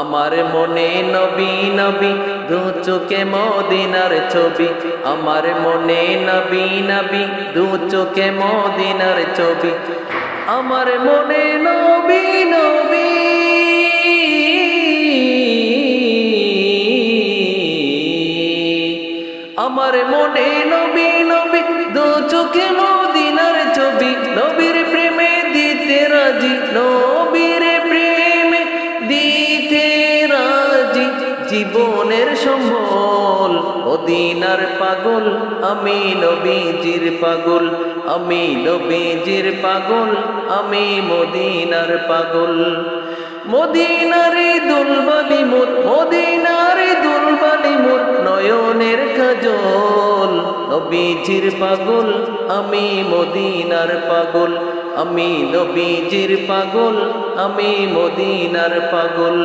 আমার মনে নবী নবী, দু চোখে মদিনার ছবি। আমার মনে নবী নবী, দু চোখে মদিনার ছবি। আমার মনে নবী নবী। আমার মনে নবী নবী, দু চোখে মদিনার ছবি। নবীর প্রেমে দিতে রাজি নবীর জীবনের সম্বল। মদিনার পাগল, আমি নবীজির পাগল, আমি নবীজির পাগল, আমি মদিনার পাগল। মদিনারে দুলবালি মোর মদিনারে দুলবালি মোর নয়নের কাজল। নবীজির পাগল, আমি মদিনার পাগল, আমি নবীজির পাগল, আমি মদিনার পাগল।